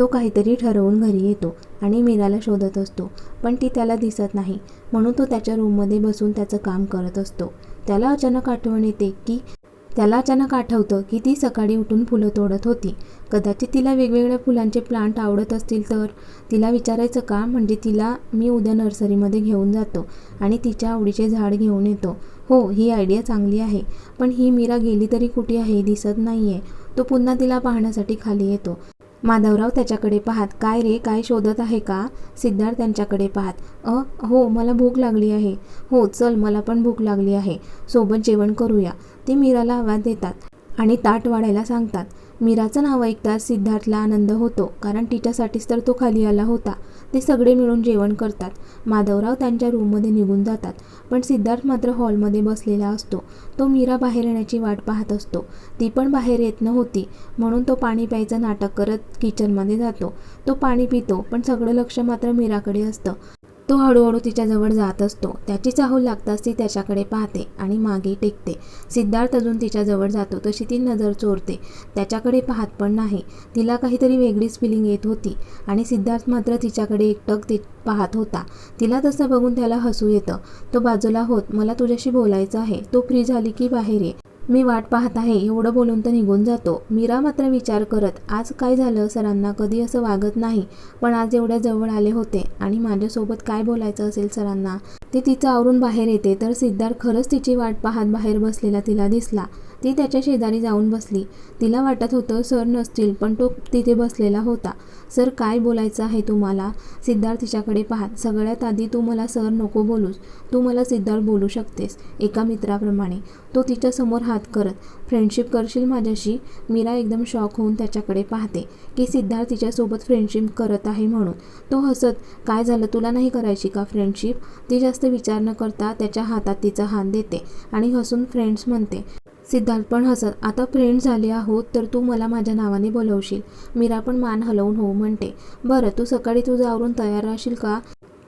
तो काहीतरी ठरवून घरी येतो आणि मीराला शोधत असतो. पण ती त्याला दिसत नाही. म्हणून तो त्याच्या रूममध्ये बसून त्याचं काम करत असतो. त्याला अचानक आठवण येते की त्याला अचानक आठवतं की ती सकाळी उठून फुलं तोडत होती. कदाचित तिला वेगवेगळ्या फुलांचे प्लांट आवडत असतील तर. तिला विचारायचं का? म्हणजे तिला मी उद्या नर्सरीमध्ये घेऊन जातो आणि तिच्या आवडीचे झाड घेऊन येतो. हो ही आयडिया चांगली आहे. पण ही मीरा गेली तरी कुठे आहे दिसत नाही आहे तो पुन्हा तिला पाहण्यासाठी खाली येतो. माधवराव त्याच्याकडे पाहत काय रे काय शोधत आहे का? सिद्धार्थ त्यांच्याकडे पाहत अ हो मला भूक लागली आहे. हो चल मला पण भूक लागली आहे. सोबत जेवण करूया. ते मीराला आवाज देतात आणि ताट वाढायला सांगतात. मीराचं नाव ऐकताच सिद्धार्थला आनंद होतो कारण तिच्यासाठीच तर तो खाली आला होता. ते सगळे मिळून जेवण करतात. माधवराव त्यांच्या रूममध्ये निघून जातात पण सिद्धार्थ मात्र हॉलमध्ये बसलेला असतो. तो मीरा बाहेर येण्याची वाट पाहत असतो. ती पण बाहेर येत नव्हती म्हणून तो पाणी प्यायचं नाटक करत किचनमध्ये जातो. तो पाणी पितो पण सगळं लक्ष मात्र मीराकडे असतं. तो हळूहळू तिच्याजवळ जात असतो. त्याची चाहूल लागताच ती त्याच्याकडे पाहते आणि मागे टेकते. सिद्धार्थ अजून तिच्याजवळ जातो तशी ती नजर चोरते. त्याच्याकडे पाहत पण नाही. तिला काहीतरी वेगळीच फिलिंग येत होती आणि सिद्धार्थ मात्र तिच्याकडे एकटक ते पाहत होता. तिला तसं बघून त्याला हसू येतं. तो बाजूला होत मला तुझ्याशी बोलायचं आहे. तो फ्री झाली की बाहेर ये. मी वाट पाहत आहे एवढं बोलून तर निघून जातो. मीरा मात्र विचार करत आज काय झालं? सरांना कधी असं वागत नाही. पण आज एवढ्या जवळ आले होते. आणि माझ्यासोबत काय बोलायचं असेल सरांना? ते तिचं आवरून बाहेर येते तर सिद्धार्थ खरंच तिची वाट पाहत बाहेर बसलेला तिला दिसला. ती त्याच्या शेजारी जाऊन बसली. तिला वाटत होतं सर नसतील पण तो तिथे बसलेला होता. सर काय बोलायचं आहे तुम्हाला सिद्धार्थ तिच्याकडे पाहत सगळ्यात आधी तू मला सर नको बोलूस. तू मला सिद्धार्थ बोलू शकतेस एका मित्राप्रमाणे. तो तिच्यासमोर हात करत फ्रेंडशिप करशील माझ्याशी मीरा एकदम शॉक होऊन त्याच्याकडे पाहते की सिद्धार्थ तिच्यासोबत फ्रेंडशिप करत आहे म्हणून. तो हसत काय झालं? तुला नाही करायची का फ्रेंडशिप ती जास्त विचार न करता त्याच्या हातात तिचा हात देते आणि हसून फ्रेंड्स म्हणते सिद्धार्थ पण हसत आता फ्रेंड झाले आहोत तर तू मला माझ्या नावाने बोलवशील. मीरा पण मान हलवून हो म्हणते. बरं तू सकाळी तुझं आवरून तयार राहशील का?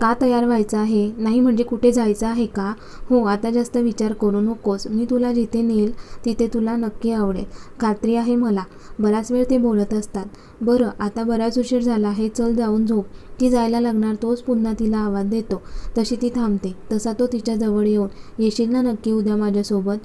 का तयार व्हायचं आहे? नाही म्हणजे कुठे जायचं आहे का? हो आता जास्त विचार करू नकोस. मी तुला जिथे नेल तिथे तुला नक्की आवडेल. खात्री आहे मला. बराच वेळ ते बोलत असतात. बरं आता बराच उशीर झाला आहे चल जाऊन झोप. ती जायला लागणार तोच पुन्हा तिला आवाज देतो. तशी ती थांबते. तसा तो तिच्या जवळ येऊन येशील ना नक्की उद्या माझ्यासोबत?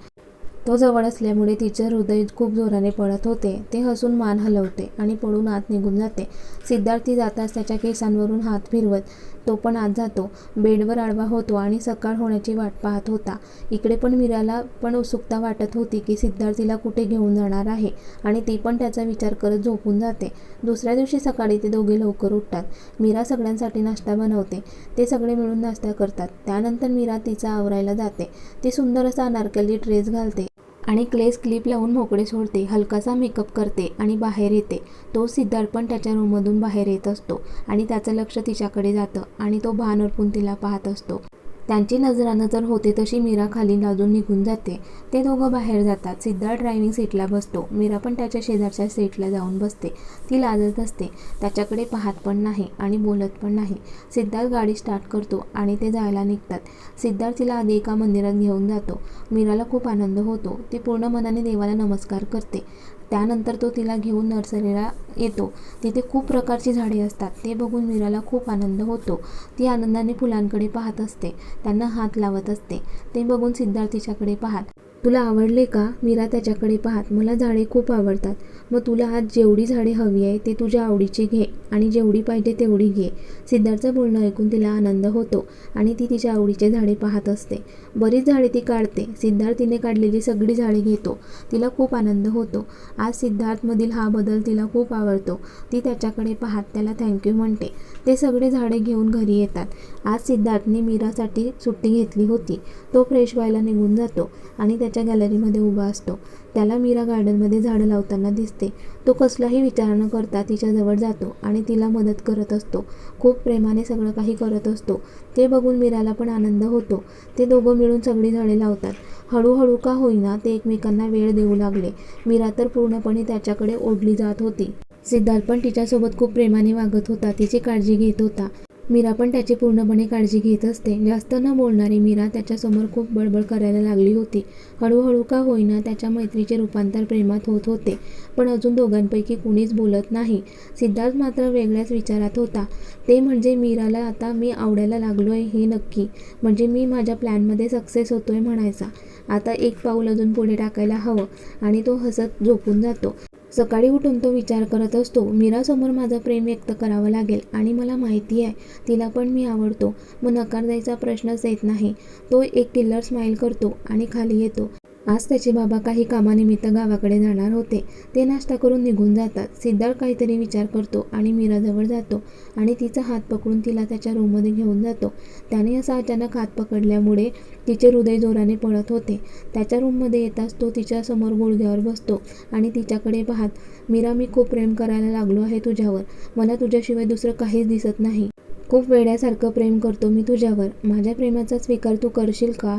तो जवळ असल्यामुळे तिचे हृदय खूप जोराने पडत होते. ते हसून मान हलवते आणि पळून आत निघून जाते. सिद्धार्थ ती जाताच त्याच्या केसांवरून हात फिरवत तो पण आत जातो. बेडवर आडवा होतो आणि सकाळ होण्याची वाट पाहत होता. इकडे पण मीराला पण उत्सुकता वाटत होती की सिद्धार्थ तिला कुठे घेऊन जाणार आहे आणि ती पण त्याचा विचार करत झोपून जाते. दुसऱ्या दिवशी सकाळी ते दोघे लवकर उठतात. मीरा सगळ्यांसाठी नाश्ता बनवते. ते सगळे मिळून नाश्ता करतात. त्यानंतर मीरा तिचा आवरायला जाते. ती सुंदर असा अनारकली ड्रेस घालते. आणि क्लेस क्लिप लावून मोकळे सोडते हलकासा मेकअप करते आणि बाहेर येते. तो सिद्धार्थ पण त्याच्या रूममधून बाहेर येत असतो आणि त्याचं लक्ष तिच्याकडे जातं आणि तो भान अडपून तिला पाहत असतो. त्यांची नजरानजर होते तशी मीरा खाली लाजून निघून जाते. ते दोघं बाहेर जातात. सिद्धार्थ ड्रायव्हिंग सीटला बसतो. मीरा पण त्याच्या शेजारच्या सीटला जाऊन बसते. ती लाजत असते. त्याच्याकडे पाहत पण नाही आणि बोलत पण नाही. सिद्धार्थ गाडी स्टार्ट करतो आणि ते जायला निघतात. सिद्धार्थ तिला आधी एका मंदिरात घेऊन जातो. मीराला खूप आनंद होतो. ती पूर्ण मनाने देवाला नमस्कार करते. त्यानंतर तो तिला घेऊन नर्सरीला येतो. तिथे खूप प्रकारची झाडे असतात. ते बघून मीराला खूप आनंद होतो. ती आनंदाने फुलांकडे पाहत असते. त्यांना हात लावत असते. ते बघून सिद्धार्थ तिच्याकडे पाहत तुला आवडले का? मीरा त्याच्याकडे पाहत मला झाडे खूप आवडतात. मग तुला आज जेवढी झाडे हवी आहे ते तुझ्या आवडीची घे आणि जेवढी पाहिजे तेवढी घे. सिद्धार्थचं बोलणं ऐकून तिला आनंद होतो आणि ती तिच्या आवडीचे झाडे पाहत असते. बरीच झाडे ती काढते. सिद्धार्थ तिने काढलेली सगळी झाडे घेतो. तिला खूप आनंद होतो. आज सिद्धार्थमधील हा बदल तिला खूप आवडतो. ती त्याच्याकडे पाहत त्याला थँक्यू म्हणते. ते सगळे झाडे घेऊन घरी येतात. आज सिद्धार्थने मीरासाठी सुट्टी घेतली होती. तो फ्रेश व्हायला निघून जातो आणि त्याच्या गॅलरीमध्ये उभा असतो. त्याला मीरा गार्डनमध्ये झाडं लावताना दिसते. तो कसलाही विचार न करता तिच्याजवळ जातो आणि तिला मदत करत असतो. खूप प्रेमाने सगळं काही करत असतो. ते बघून मीराला पण आनंद होतो. ते दोघं मिळून सगळी झाडे लावतात. हळूहळू का होईना ते एकमेकांना वेळ देऊ लागले. मीरा तर पूर्णपणे त्याच्याकडे ओढली जात होती. सिद्धार्थ पण तिच्यासोबत खूप प्रेमाने वागत होता. तिची काळजी घेत होता. मीरा पण त्याची पूर्णपणे काळजी घेत असते. जास्त न बोलणारी मीरा त्याच्यासमोर खूप बडबड करायला लागली होती. हळूहळू का होईना त्याच्या मैत्रीचे रूपांतर प्रेमात होत होते. पण अजून दोघांपैकी कुणीच बोलत नाही. सिद्धार्थ मात्र वेगळ्याच विचारात होता. ते म्हणजे मीराला आता मी आवडायला लागलो आहे हे नक्की. म्हणजे मी माझ्या प्लॅनमध्ये सक्सेस होतोय म्हणायचा. आता एक पाऊल अजून पुढे टाकायला हवं आणि तो हसत झोपून जातो. सकाळी उठून तो विचार करत असतो मीरासमोर माझं प्रेम व्यक्त करावं लागेल आणि मला माहिती आहे तिला पण मी आवडतो. मग नकार द्यायचा प्रश्नच येत नाही. तो एक किल्लर स्माईल करतो आणि खाली येतो. आज त्याचे बाबा काही कामानिमित्त गावाकडे जाणार होते. ते नाश्ता करून निघून जातात. सिद्धार्थ काहीतरी विचार करतो आणि मीराजवळ जातो आणि तिचा हात पकडून तिला त्याच्या रूममध्ये घेऊन जातो. त्याने असा अचानक हात पकडल्यामुळे तिचे हृदय जोराने पळत होते. त्याच्या रूममध्ये येताच तो तिच्यासमोर गुडघ्यावर बसतो आणि तिच्याकडे पाहत मीरा मी खूप प्रेम करायला लागलो आहे तुझ्यावर. मला तुझ्याशिवाय दुसरं काहीच दिसत नाही. खूप वेड्यासारखं प्रेम करतो मी तुझ्यावर. माझ्या प्रेमाचा स्वीकार तू करशील का?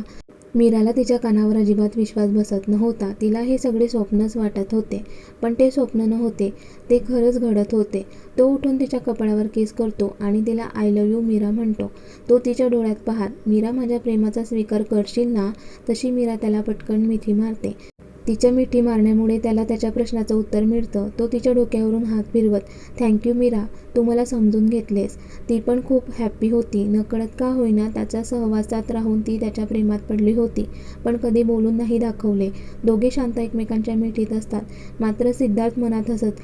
मीराला तिच्या कानावर अजिबात विश्वास बसत नव्हता. तिला हे सगळे स्वप्नच वाटत होते. पण ते स्वप्न नव्हते. ते खरंच घडत होते. तो उठून तिच्या कपाळावर केस करतो आणि तिला आय लव्ह यू मीरा म्हणतो. तो तिच्या डोळ्यात पाहत मीरा माझ्या प्रेमाचा स्वीकार करशील ना? तशी मीरा त्याला पटकन मिठी मारते. तिच्या मिठी मारण्यामुळे त्याला त्याच्या प्रश्नाचं उत्तर मिळतं. तो तिच्या डोक्यावरून हात फिरवत थँक्यू मीरा तू मला समजून घेतलेस. ती पण खूप हॅप्पी होती. नकळत का होईना त्याच्या सहवासात राहून ती त्याच्या प्रेमात पडली होती. पण कधी बोलून नाही दाखवले. दोघे शांत एकमेकांच्या मिठीत असतात. मात्र सिद्धार्थ मनात हसत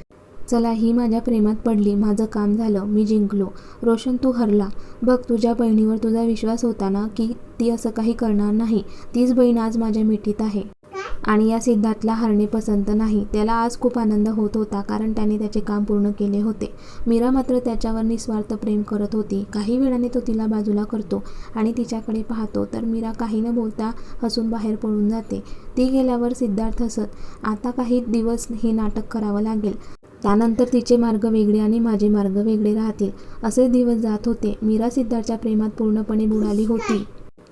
चला ही माझ्या प्रेमात पडली. माझं काम झालं. मी जिंकलो. रोशन तू हरला. बघ तुझ्या बहिणीवर तुझा विश्वास होता ना की ती असं काही करणार नाही. तीच बहीण आज माझ्या मिठीत आहे. आणि या सिद्धार्थला हरणे पसंत नाही. त्याला आज खूप आनंद होत होता कारण त्याने त्याचे काम पूर्ण केले होते. मीरा मात्र त्याच्यावर निस्वार्थ प्रेम करत होती. काही वेळाने तो तिला बाजूला करतो आणि तिच्याकडे पाहतो तर मीरा काही न बोलता हसून बाहेर पळून जाते. ती गेल्यावर सिद्धार्थ हसत आता काही दिवस हे नाटक करावं लागेल. त्यानंतर तिचे मार्ग वेगळे आणि माझे मार्ग वेगळे राहतील. असे दिवस जात होते. मीरा सिद्धार्थच्या प्रेमात पूर्णपणे बुडाली होती.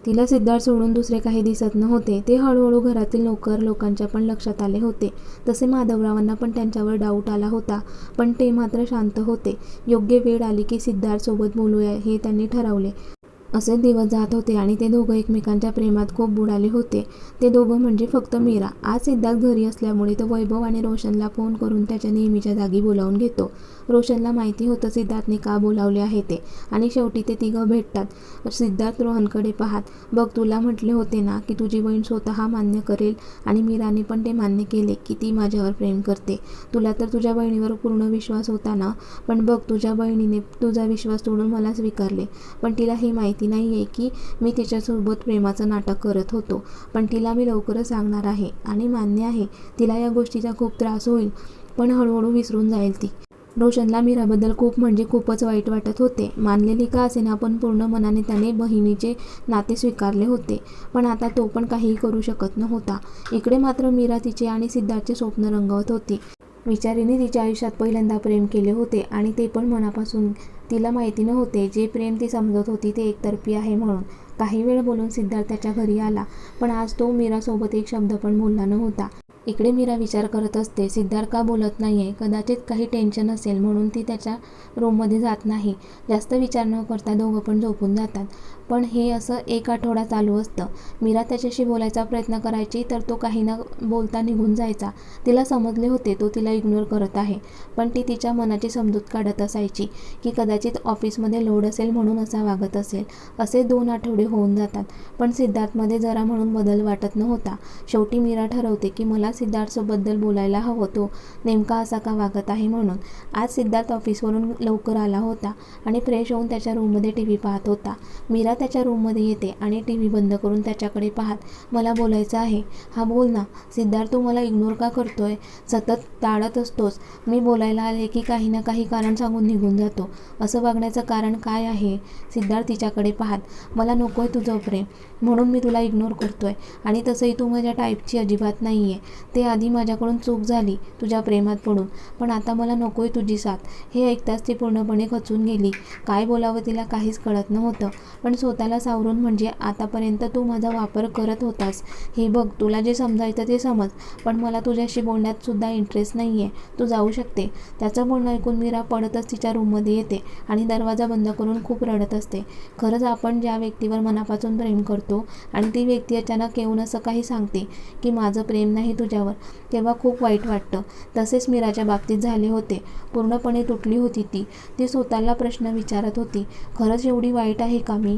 तिला सिद्धार्थ सोडून दुसरे काही दिसत नव्हते. ते हळूहळू घरातील नोकर लोकांच्या पण लक्षात आले होते. तसे माधवरावांना पण त्यांच्यावर डाऊट आला होता पण ते मात्र शांत होते. योग्य वेळ आली की सिद्धार्थ सोबत बोलूया हे त्यांनी ठरवले. असे दिवस जात होते आणि ते दोघं एकमेकांच्या प्रेमात खूप बुडाले होते. ते दोघं म्हणजे फक्त मीरा. आज सिद्धार्थ घरी असल्यामुळे तो वैभव आणि रोशनला फोन करून त्याच्या नेहमीच्या जागी बोलावून घेतो. रोशनला माहिती होतं सिद्धार्थने का बोलावले आहे ते. आणि शेवटी ते तिघं भेटतात. सिद्धार्थ रोहनकडे पाहत बघ तुला म्हटले होते ना की तुझी बहीण स्वतः मान्य करेल आणि मीराने पण ते मान्य केले की ती माझ्यावर प्रेम करते. तुला तर तुझ्या बहिणीवर पूर्ण विश्वास होता ना? पण बघ तुझ्या बहिणीने तुझा विश्वास तोडून मला स्वीकारले. पण तिला हे माहिती नाही आहे की मी तिच्यासोबत प्रेमाचं नाटक करत होतो. पण तिला मी लवकरच सांगणार आहे आणि मान्य आहे तिला या गोष्टीचा खूप त्रास होईल. पण हळूहळू विसरून जाईल ती. रोशनला मीराबद्दल खूप म्हणजे खूपच वाईट वाटत होते. मानलेली का असेना पण पूर्ण मनाने त्याने बहिणीचे नाते स्वीकारले होते. पण आता तो पण काहीही करू शकत नव्हता. इकडे मात्र मीरा तिचे आणि सिद्धार्थचे स्वप्न रंगवत होती. विचारीने तिच्या आयुष्यात पहिल्यांदा प्रेम केले होते आणि ते पण मनापासून तिला माहिती नव्हते. जे प्रेम ती समजत होती ते एकतर्फी आहे म्हणून. काही वेळ बोलून सिद्धार्थ त्याच्या घरी आला पण आज तो मीरासोबत एक शब्द पण बोलला नव्हता. इकडे मीरा विचार करत असते सिद्धार्थ का बोलत नाही आहे कदाचित काही टेन्शन असेल म्हणून ती त्याच्या रूममध्ये जात नाही. जास्त विचार न करता दोघं पण झोपून जातात. पण हे असं एक आठवडा चालू असतं. मीरा त्याच्याशी बोलायचा प्रयत्न करायची तर तो काही न बोलता निघून जायचा. तिला समजले होते तो तिला इग्नोर करत आहे. पण ती तिच्या मनाची समजूत काढत असायची की कदाचित ऑफिसमध्ये लोड असेल म्हणून असा वागत असेल. असे दोन आठवडे होऊन जातात पण सिद्धार्थमध्ये जरा म्हणून बदल वाटत नव्हता. शेवटी मीरा ठरवते की मला सिद्धार्थसोबद्दल बोलायला हवं तो नेमका असा का वागत आहे म्हणून. आज सिद्धार्थ ऑफिसवरून लवकर आला होता आणि फ्रेश होऊन त्याच्या रूममध्ये टी व्ही पाहत होता. मीरा त्याच्या रूममध्ये येते आणि टी व्ही बंद करून त्याच्याकडे पाहत मला बोलायचं आहे. हा बोल ना. सिद्धार्थ तू मला इग्नोर का करतोय? सतत टाळत असतोस. मी बोलायला आले की काही ना काही कारण सांगून निघून जातो. असं वागण्याचं कारण काय आहे? सिद्धार्थ तिच्याकडे पाहत मला नको आहे तुझं प्रेम. म्हणून मी तुला इग्नोर करतोय. आणि तसंही तू माझ्या टाईपची अजिबात नाही आहे ते आधी माझ्याकडून चूक झाली तुझ्या प्रेमात पडून. पण आता मला नकोय तुझी साथ. हे ऐकताच ती पूर्णपणे खचून गेली. काय बोलावं तिला काहीच कळत नव्हतं. पण स्वतःला सावरून म्हणजे आतापर्यंत तू माझा वापर करत होतास. हे बघ तुला जे समजायचं ते समज. पण मला तुझ्याशी बोलण्यात सुद्धा इंटरेस्ट नाही आहे तू जाऊ शकते. त्याचं बोलणं ऐकून मीरा पडतच तिच्या रूममध्ये येते आणि दरवाजा बंद करून खूप रडत असते. खरंच आपण ज्या व्यक्तीवर मनापासून प्रेम करतो आणि ती व्यक्ती अचानक येऊन असं काही सांगते की माझं प्रेम नाही तुझ्यावर तेव्हा खूप वाईट वाटतं. तसेच मीराच्या बाबतीत झाले होते. पूर्णपणे तुटली होती ती. ती स्वतःला प्रश्न विचारत होती. खरंच एवढी वाईट आहे का मी?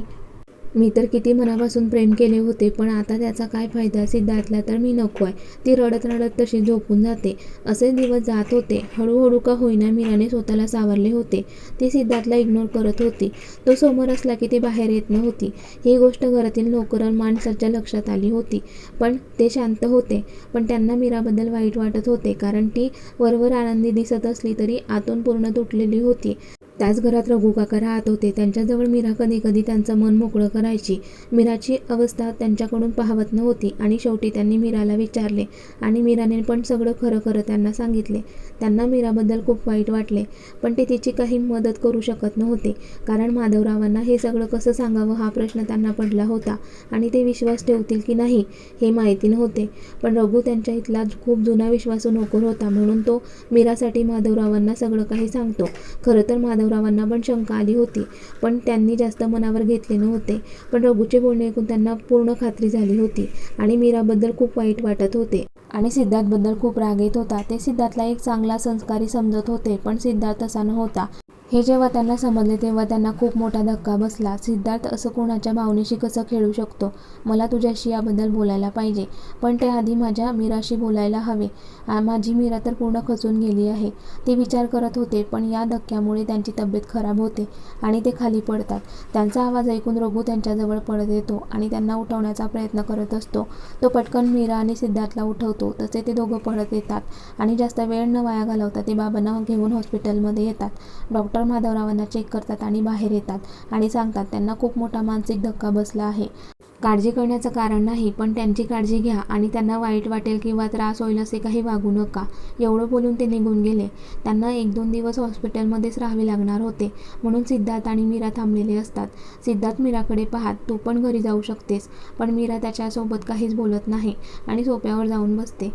मी तर किती मनापासून प्रेम केले होते पण आता त्याचा काय फायदा? सिद्धार्थला तर मी नको आहे ती रडत रडत तशी झोपून जाते. असे दिवस जात होते. हळूहळू का होईना मीराने स्वतःला सावरले होते. ती सिद्धार्थला इग्नोर करत होती. तो समोर असला की ती बाहेर येत नव्हती. ही गोष्ट घरातील नोकर माणसाच्या लक्षात आली होती. पण ते शांत होते. पण त्यांना मीराबद्दल वाईट वाटत होते. कारण ती वरवर आनंदी दिसत असली तरी आतून पूर्ण तुटलेली होती. त्याच घरात रघुकाका राहत होते. त्यांच्याजवळ मीरा कधी कधी त्यांचं मन मोकळं करायची. मीराची अवस्था त्यांच्याकडून पाहवत नव्हती आणि शेवटी त्यांनी मीराला विचारले आणि मीराने पण सगळं खरं खरं त्यांना सांगितले. त्यांना मीराबद्दल खूप वाईट वाटले पण ते तिची काही मदत करू शकत नव्हते. कारण माधवरावांना हे सगळं कसं सांगावं हा प्रश्न त्यांना पडला होता आणि ते विश्वास ठेवतील की नाही हे माहिती नव्हते. पण रघु त्यांच्या इथला खूप जुना विश्वासू नोकर होता म्हणून तो मीरासाठी माधवरावांना सगळं काही सांगतो. खरं तर माधव माधवरावांना पण शंका आली होती. पण त्यांनी जास्त मनावर घेतले नव्हते. पण रघुचे बोलणे ऐकून त्यांना पूर्ण खात्री झाली होती आणि मीराबद्दल खूप वाईट वाटत होते. आणि सिद्धार्थबद्दल खूप राग येत होता. ते सिद्धार्थला एक चांगला संस्कारी समजत होते पण सिद्धार्थ तसा नव्हता. हे जेव्हा त्यांना समजले तेव्हा त्यांना खूप मोठा धक्का बसला. सिद्धार्थ असं कोणाच्या भावनेशी कसं खेळू शकतो? मला तुझ्याशी याबद्दल बोलायला पाहिजे. पण ते आधी माझ्या मीराशी बोलायला हवे. माझी मीरा तर पूर्ण खचून गेली आहे. ते विचार करत होते पण या धक्क्यामुळे त्यांची तब्येत खराब होते आणि ते खाली पडतात. त्यांचा आवाज ऐकून रघु त्यांच्याजवळ पडत येतो आणि त्यांना उठवण्याचा प्रयत्न करत असतो. तो पटकन मीरा आणि सिद्धार्थला उठवतो. तसे ते दोघं पडत येतात आणि जास्त वेळ न वाया घालवता ते बाबांना घेऊन हॉस्पिटलमध्ये येतात. डॉक्टर डॉक्टर माधवरावांना चेक करतात आणि बाहेर येतात आणि सांगतात त्यांना खूप मोठा मानसिक धक्का बसला आहे. काळजी करण्याचं कारण नाही पण त्यांची काळजी घ्या आणि त्यांना वाईट वाटेल किंवा त्रास होईल असे काही वागू नका. एवढं बोलून ते निघून गेले. त्यांना एक दोन दिवस हॉस्पिटलमध्येच राहावे लागणार होते. म्हणून सिद्धार्थ आणि मीरा थांबलेले असतात. सिद्धार्थ मीराकडे पाहात तू पण घरी जाऊ शकतेस पण मीरा त्याच्यासोबत काहीच बोलत नाही आणि सोप्यावर जाऊन बसते.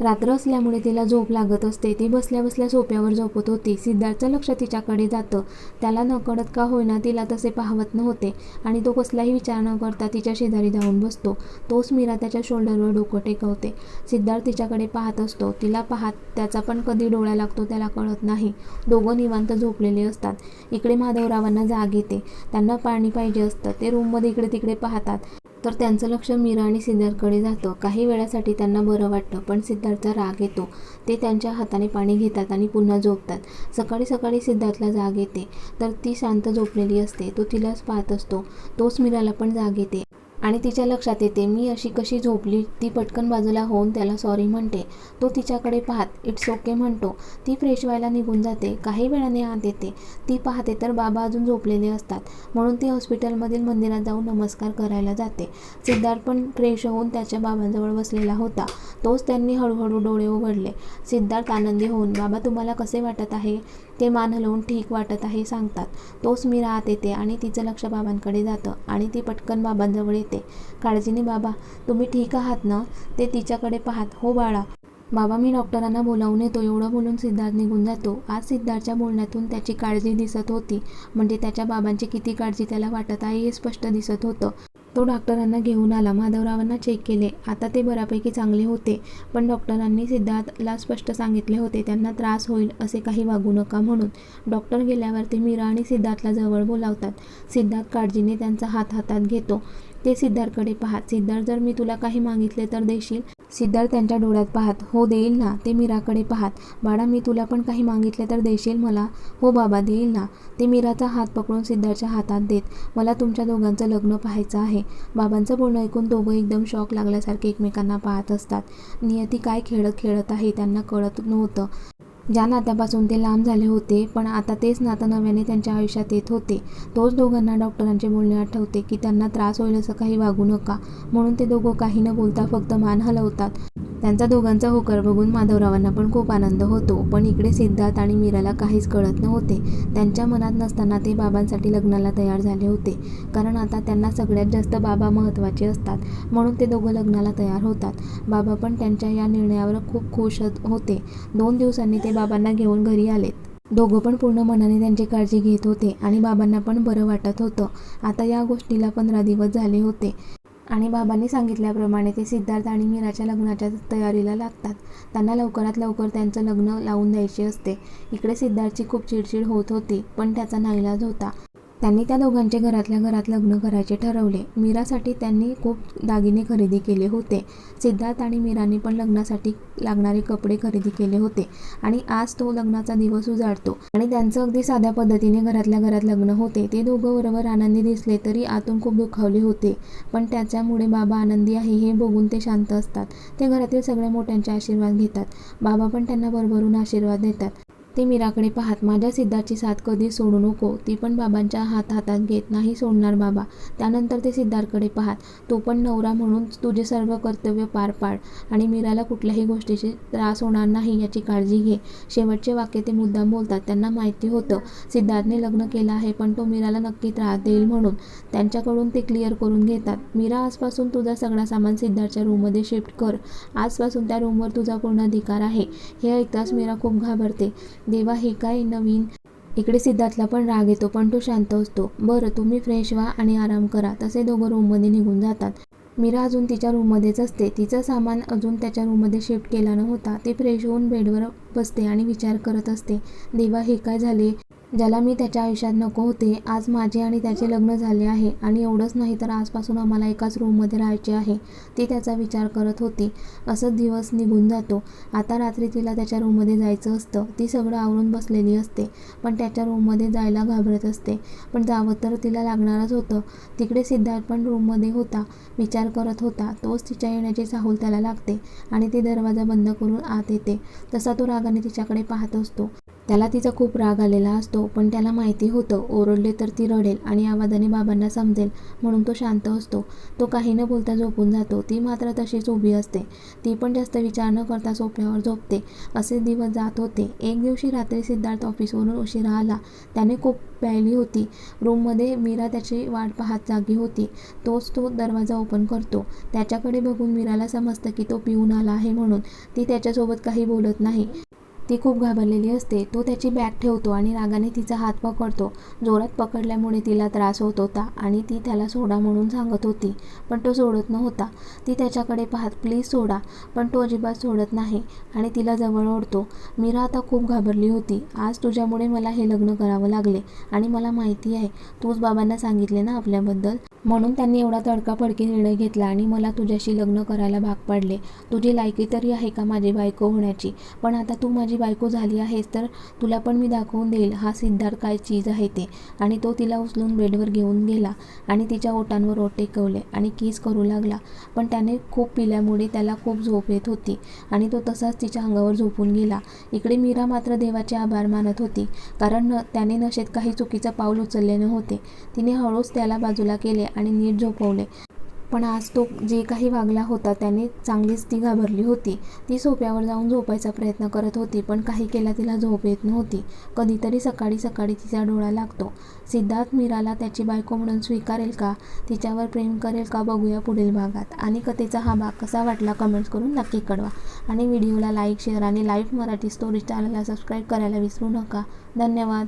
रात्र असल्यामुळे तिला झोप लागत असते. ती बसल्या बसल्या सोप्यावर झोपत होती. सिद्धार्थचं लक्ष तिच्याकडे जातं. त्याला नकळत का होईना तिला तसे पाहवत नव्हते आणि तो कसलाही विचार न करता तिच्या शेजारी जाऊन बसतो. तोच मीरा त्याच्या शोल्डरवर डोकं टेकवते. सिद्धार्थ तिच्याकडे पाहत असतो. तिला पाहत त्याचा पण कधी डोळा लागतो त्याला कळत नाही. दोघं निवांत झोपलेले असतात. इकडे माधवरावांना जाग येते. त्यांना पाणी पाहिजे असतं. ते रूममध्ये इकडे तिकडे पाहतात. तर त्यांचं लक्ष मीरा आणि सिद्धार्थकडे जातं. काही वेळासाठी त्यांना बरं वाटतं पण सिद्धार्थचा राग येतो. ते त्यांच्या हाताने पाणी घेतात आणि पुन्हा झोपतात. सकाळी सकाळी सिद्धार्थला जाग येते तर ती शांत झोपलेली असते. तो तिलाच पाहत असतो. तोच मीराला पण जाग येते. आणि तिच्या लक्षात येते मी अशी कशी झोपली? ती पटकन बाजूला होऊन त्याला सॉरी म्हणते. तो तिच्याकडे पाहत इट्स ओके म्हणतो. ती फ्रेश व्हायला निघून जाते. काही वेळाने आत येते. ती पाहते तर बाबा अजून झोपलेले असतात. म्हणून ती हॉस्पिटलमधील मंदिरात जाऊन नमस्कार करायला जाते. सिद्धार्थ पण फ्रेश होऊन त्याच्या बाबांजवळ बसलेला होता. तोच त्यांनी हळूहळू डोळे उघडले. सिद्धार्थ आनंदी होऊन बाबा तुम्हाला कसे वाटत आहे? ते मान हलवून ठीक वाटत आहे सांगतात. तोच मी राहत येते आणि तिचं लक्ष बाबांकडे जातं आणि ती पटकन बाबांजवळ येते. काळजीने बाबा तुम्ही ठीक आहात ना? ते तिच्याकडे पाहात हो बाळा बाबा मी डॉक्टरांना बोलावून येतो. एवढं बोलून सिद्धार्थ निघून जातो. आज सिद्धार्थच्या बोलण्यातून त्याची काळजी दिसत होती. म्हणजे त्याच्या बाबांची किती काळजी त्याला वाटत आहे हे स्पष्ट दिसत होतं. तो डॉक्टरांना घेऊन आला. माधवरावांना चेक केले. आता ते बऱ्यापैकी चांगले होते. पण डॉक्टरांनी सिद्धार्थला स्पष्ट सांगितले होते. त्यांना त्रास होईल असे काही वागू नका म्हणून. डॉक्टर गेल्यावर ते मीरा आणि सिद्धार्थला जवळ बोलावतात. सिद्धार्थ काळजीने त्यांचा हात हातात घेतो. ते सिद्धार्थकडे पाहत सिद्धार्थ जर मी तुला काही मागितले तर देशील? सिद्धार्थ त्यांच्या डोळ्यात पाहत हो देईल ना ते मीराकडे पाहत. बाळा मी तुला पण काही मागितले तर देशील मला? हो बाबा देईल ना. ते मीराचा हात पकडून सिद्धार्थच्या हातात देत मला तुमच्या दोघांचं लग्न पाहायचं आहे. बाबांचं बोलणं ऐकून दोघं एकदम शॉक लागल्यासारखे एकमेकांना पाहत असतात. नियती काय खेळत खेळत आहे त्यांना कळत नव्हतं. ज्या नात्यापासून ते लांब झाले होते पण आता तेच नातं नव्याने त्यांच्या आयुष्यात येत होते. तोच दोघांना डॉक्टरांचे बोलणे आठवते की त्यांना त्रास होईल असं काही वागू नका. म्हणून ते दोघं काही न बोलता फक्त मान हलवतात. त्यांचा दोघांचा होकार बघून माधवरावांना पण खूप आनंद होतो पण इकडे सिद्धार्थ आणि मीराला काहीच कळत नव्हते. त्यांच्या मनात नसताना ते बाबांसाठी लग्नाला तयार झाले होते कारण आता त्यांना सगळ्यात जास्त बाबा महत्त्वाचे असतात. म्हणून ते दोघं लग्नाला तयार होतात. बाबा पण त्यांच्या या निर्णयावर खूप खुश होत- होते. दोन दिवसांनी ते बाबांना घेऊन घरी आलेत. दोघं पण पूर्ण मनाने त्यांची काळजी घेत होते आणि बाबांना पण बरं वाटत होतं. आता या गोष्टीला पंधरा दिवस झाले होते. आणि बाबांनी सांगितल्याप्रमाणे ते सिद्धार्थ आणि मीराच्या लग्नाच्या तयारीला लागतात. त्यांना लवकरात लवकर त्यांचं लग्न लावून द्यायचे असते. इकडे सिद्धार्थची खूप चिडचिड होत होती पण त्याचा नाईलाज होता. त्यांनी त्या दोघांचे घरातल्या घरात लग्न करायचे ठरवले. मीरासाठी त्यांनी खूप दागिने खरेदी केले होते. सिद्धार्थ आणि मीराने पण लग्नासाठी लागणारे कपडे खरेदी केले होते आणि आज तो लग्नाचा दिवस उजाडतो. आणि त्यांचं अगदी साध्या पद्धतीने घरातल्या घरात लग्न होते. ते दोघं बरोबर आनंदी दिसले तरी आतून खूप दुखावले होते. पण त्याच्यामुळे बाबा आनंदी आहे हे बघून ते शांत असतात. ते घरातील सगळ्या मोठ्यांचे आशीर्वाद घेतात. बाबा पण त्यांना भरभरून आशीर्वाद देतात. ते मीराकडे पाहत माझ्या सिद्धार्थची साथ कधी सोडू नको. ती पण बाबांच्या हात हातात घेत नाही सोडणार बाबा. त्यानंतर ते सिद्धार्थकडे पाहत तो पण नवरा म्हणून तुझे सर्व कर्तव्य पार पाड आणि मीराला कुठल्याही गोष्टीचे त्रास होणार नाही याची काळजी घे. शेवटचे वाक्य ते मुद्दाम बोलतात त्यांना माहिती होतं. सिद्धार्थने लग्न केलं आहे पण तो मीराला नक्की त्रास देईल म्हणून. त्यांच्याकडून ते क्लिअर करून घेतात मीरा आजपासून तुझा सगळा सामान सिद्धार्थच्या रूममध्ये शिफ्ट कर. आजपासून त्या रूमवर तुझा पूर्ण अधिकार आहे. हे ऐकताच मीरा खूप घाबरते. देवा हे काय नवीन. इकडे सिद्धार्थला पण राग येतो पण तो शांत असतो. बरं तुम्ही फ्रेश व्हा आणि आराम करा. तसे दोघं रूममध्ये निघून जातात. मीरा अजून तिच्या रूममध्येच असते. तिचं सामान अजून त्याच्या रूममध्ये शिफ्ट केला नव्हता ती फ्रेश होऊन बेडवर बसते आणि विचार करत असते देवा हे काय झाले? ज्याला मी त्याच्या आयुष्यात नको होते आज माझे आणि त्याचे लग्न झाले आहे आणि एवढंच नाही तर आजपासून आम्हाला एकाच रूममध्ये राहायचे आहे. ती त्याचा विचार करत होती. असंच दिवस निघून जातो. आता रात्री तिला त्याच्या रूममध्ये जायचं असतं. ती सगळं आवरून बसलेली असते पण त्याच्या रूममध्ये जायला घाबरत असते. पण जावं तर तिला लागणारच होतं. तिकडे सिद्धार्थ पण रूममध्ये होता. विचार करत होता. तोच तिच्या येण्याची चाहूल त्याला लागते आणि ती दरवाजा बंद करून आत येते. तसा तो रागाने तिच्याकडे पाहत असतो. त्याला तिचा खूप राग आलेला असतो पण त्याला माहिती होतं ओरडले तर ती रडेल आणि आवाजाने बाबांना समजेल म्हणून तो शांत असतो. तो काही न बोलता झोपून जातो. ती मात्र तशीच उभी असते. ती पण जास्त विचार न करता सोफ्यावर झोपते. असे दिवस जात होते. एक दिवशी रात्री सिद्धार्थ ऑफिसवरून उशिरा आला. त्याने खूप प्यायली होती. रूममध्ये मीरा त्याची वाट पाहत जागी होती. तोच तो दरवाजा ओपन करतो. त्याच्याकडे बघून मीराला समजतं की तो पिऊन आला आहे म्हणून. ती त्याच्यासोबत काही बोलत नाही. ती खूप घाबरलेली असते. तो त्याची बॅग ठेवतो आणि रागाने तिचा हात पकडतो. जोरात पकडल्यामुळे तिला त्रास होत होता आणि ती त्याला सोडा म्हणून सांगत होती पण तो सोडत नव्हता. ती त्याच्याकडे पाहत प्लीज सोडा. पण तो अजिबात सोडत नाही आणि तिला जवळ ओढतो. मीरा आता खूप घाबरली होती. आज तुझ्यामुळे मला हे लग्न करावं लागले आणि मला माहिती आहे तूच बाबांना सांगितले ना आपल्याबद्दल? म्हणून त्यांनी एवढा तडकाफडकी निर्णय घेतला आणि मला तुझ्याशी लग्न करायला भाग पाडले. तुझी लायकी तरी आहे का माझी बायको होण्याची? पण आता तू माझी बायको झाली आहेस तर तुला पण मी दाखवून देईल. हा सिद्धार्थ काय चीज आहे ते? आणि तो तिला उचलून बेडवर घेऊन गेला आणि तिच्या ओटांवर ओट टेकवले आणि किस करू लागला. पण त्याने खूप पिल्यामुळे त्याला खूप झोप येत होती आणि तो तसाच तिच्या अंगावर झोपून गेला. इकडे मीरा मात्र देवाचे आभार मानत होती कारण न त्याने नशेत काही चुकीचं पाऊल उचलले नव्हते. तिने हळूच त्याला बाजूला केले आणि नीट झोपवले. पण आज तो जे काही वागला होता त्याने चांगलीच ती घाबरली होती. ती सोप्यावर जाऊन झोपायचा प्रयत्न करत होती पण काही केला तिला झोप येत नव्हती. कधीतरी सकाळी सकाळी तिचा डोळा लागतो. सिद्धार्थ मीराला त्याची बायको म्हणून स्वीकारेल का? तिच्यावर प्रेम करेल का बघूया पुढील भागात. आणि कथेचा हा भाग कसा वाटला कमेंट्स करून नक्की कळवा. आणि व्हिडिओला लाईक शेअर आणि लाईव्ह मराठी स्टोरी चॅनलला सबस्क्राईब करायला विसरू नका. धन्यवाद.